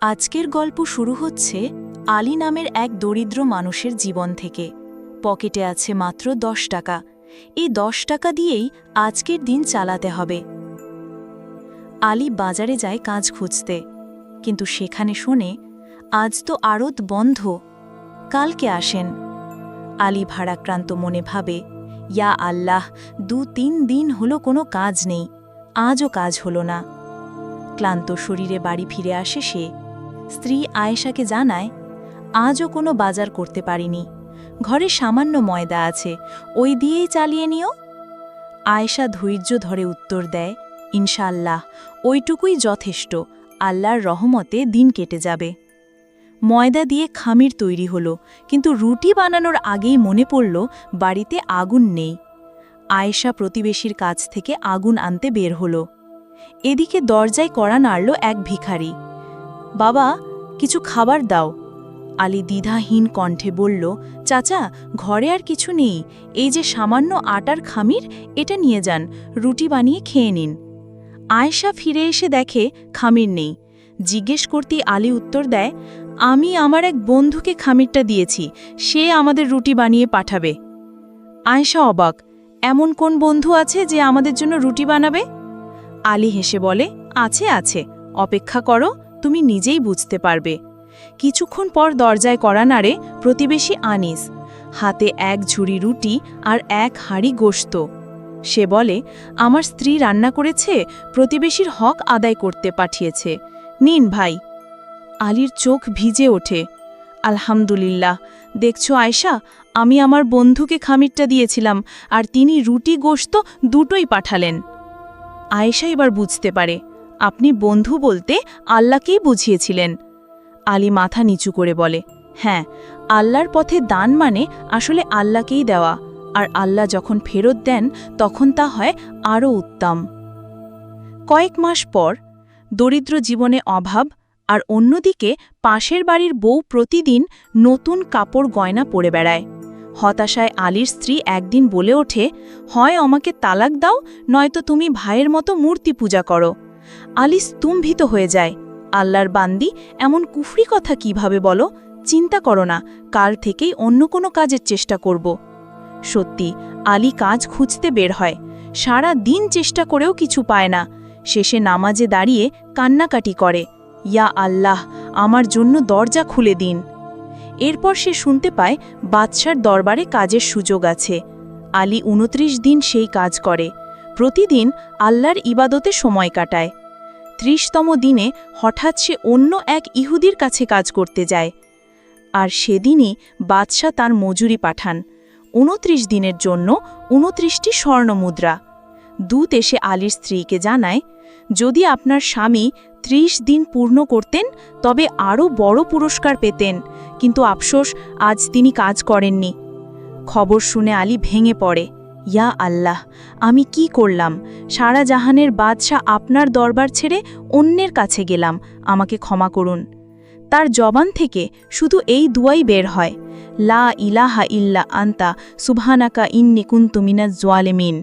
আজকের গল্প শুরু হচ্ছে আলী নামের এক দরিদ্র মানুষের জীবন থেকে। পকেটে আছে মাত্র দশ টাকা। এই দশ টাকা দিয়েই আজকের দিন চালাতে হবে। আলী বাজারে যায় কাজ খুঁজতে। কিন্তু সেখানে শোনে, আজ তো আড়ত বন্ধ। কালকে আসেন। আলী ভাড়াক্রান্ত মনে ভাবে, ইয়া আল্লাহ, দু তিন দিন হলো কোনো কাজ নেই। আজও কাজ হলো না। ক্লান্ত শরীরে বাড়ি ফিরে আসে সে। স্ত্রী আয়েশাকে জানায়, আজও কোনো বাজার করতে পারিনি। ঘরে সামান্য ময়দা আছে, ওই দিয়েই চালিয়ে নিও। আয়েশা ধৈর্য ধরে উত্তর দেয়, ইনশাআল্লাহ, ওইটুকুই যথেষ্ট, আল্লাহর রহমতে দিন কেটে যাবে। ময়দা দিয়ে খামির তৈরি হলো, কিন্তু রুটি বানানোর আগেই মনে পড়ল বাড়িতে আগুন নেই। আয়েশা প্রতিবেশীর কাছ থেকে আগুন আনতে বের হলো। এদিকে দরজায় কড়া নাড়ল এক ভিখারি। বাবা, কিছু খাবার দাও। আলী দ্বিধাহীন কণ্ঠে বলল, চাচা, ঘরে আর কিছু নেই। এই যে সামান্য আটার খামির, এটা নিয়ে যান, রুটি বানিয়ে খেয়ে নিন। আয়েশা ফিরে এসে দেখে খামির নেই। জিজ্ঞেস করতেই আলী উত্তর দেয়, আমি আমার এক বন্ধুকে খামিরটা দিয়েছি, সে আমাদের রুটি বানিয়ে পাঠাবে। আয়েশা অবাক, এমন কোন বন্ধু আছে যে আমাদের জন্য রুটি বানাবে? আলী হেসে বলে, আছে আছে, অপেক্ষা করো তুমি নিজেই বুঝতে পারবে। কিছুক্ষণ পর দরজায় করা নাড়ে প্রতিবেশী আনিস, হাতে এক ঝুড়ি রুটি আর এক হাঁড়ি গোশত। সে বলে, আমার স্ত্রী রান্না করেছে, প্রতিবেশীর হক আদায় করতে পাঠিয়েছে। নিন ভাই। আলীর চোখ ভিজে ওঠে। আলহামদুলিল্লাহ। দেখছ আয়শা, আমি আমার বন্ধুকে খামিরটা দিয়েছিলাম আর তিনি রুটি, গোশত দুটোই পাঠালেন। আয়েশা এবার বুঝতে পারে। আপনি বন্ধু বলতে আল্লাহকেই বুঝিয়েছিলেন। আলী মাথা নিচু করে বলে হ্যাঁ আল্লাহর পথে দান মানে আসলে আল্লাহকেই দেওয়া, আর আল্লাহ যখন ফেরত দেন, তখন তা হয় আরও উত্তম। কয়েক মাস পর, দরিদ্র জীবনে অভাব আর অন্যদিকে পাশের বাড়ির বউ প্রতিদিন নতুন কাপড় গয়না পরে বেড়ায়। হতাশায় আলীর স্ত্রী একদিন বলে ওঠে, হয় আমাকে তালাক দাও, নয়তো তুমি ভাইয়ের মতো মূর্তি পূজা করো। আলী স্তম্ভিত হয়ে যায়। আল্লাহর বান্দি, এমন কুফরি কথা কীভাবে বলো? চিন্তা করো না, কাল থেকেই অন্য কোনো কাজের চেষ্টা করব। সত্যি, আলী কাজ খুঁজতে বের হয়। সারা দিন চেষ্টা করেও কিছু পায় না। শেষে নামাজে দাঁড়িয়ে কান্নাকাটি করে। ইয়া আল্লাহ, আমার জন্য দরজা খুলে দিন। এরপর সে শুনতে পায় বাদশার দরবারে কাজের সুযোগ আছে। আলী উনত্রিশ দিন সেই কাজ করে। প্রতিদিন আল্লাহর ইবাদতে সময় কাটায়। ত্রিশতম দিনে হঠাৎ সে অন্য এক ইহুদির কাছে কাজ করতে যায়। আর সেদিনই বাদশাহ তার মজুরি পাঠান। উনত্রিশ দিনের জন্য উনত্রিশটি স্বর্ণমুদ্রা দূত এসে আলীর স্ত্রীকে জানায়, যদি আপনার স্বামী ত্রিশ দিন পূর্ণ করতেন, তবে আরও বড় পুরস্কার পেতেন। কিন্তু আফসোস, আজ তিনি কাজ করেননি। খবর শুনে আলী ভেঙে পড়ে। ইয়া আল্লাহ, আমি কি করলাম? সারা জাহানের বাদশাহ আপনার দরবার ছেড়ে অন্যের কাছে গেলাম, আমাকে ক্ষমা করুন। তার জবান থেকে শুধু এই দুয়াই বের হয়। লা ইলাহা ইল্লা আন্তা, সুবহানাকা ইন্নি কুন্তু জোয়ালেমিন